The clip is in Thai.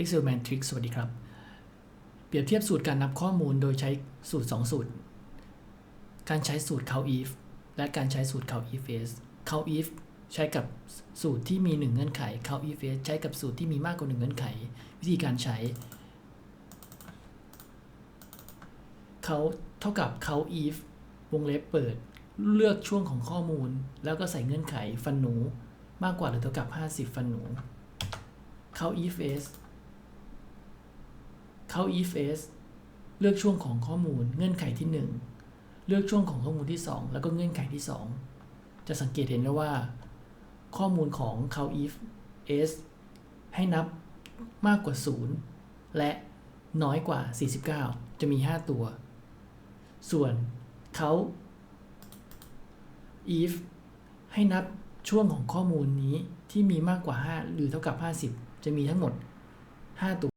Excel Matrix สวัสดีครับ เปรียบเทียบสูตรการนับข้อมูลโดยใช้สูตร 2 สูตร การใช้สูตร count if และการใช้สูตร count if s count if ใช้กับสูตรที่มี 1 เงื่อนไข count if s ใช้กับสูตรที่มีมากกว่า 1 เงื่อนไข วิธีการใช้เขาเท่ากับ count if วงเล็บเปิด เลือกช่วงของข้อมูล แล้วก็ใส่เงื่อนไขฟันหนู มากกว่าหรือเท่ากับ 50 ฟันหนู count if s เข้า if s เลือกช่วงของข้อมูลเงื่อนไขที่ 1 เลือกช่วงของข้อมูลที่ 2 แล้วก็เงื่อนไขที่ 2 จะสังเกตเห็นได้ว่า ข้อมูลของ count if s ให้นับมากกว่า 0 และน้อยกว่า 49 จะมี 5 ตัว ส่วน count if ให้นับช่วงของข้อมูลนี้ที่มีมากกว่า 5 หรือเท่ากับ 50 จะมีทั้งหมด 5 ตัว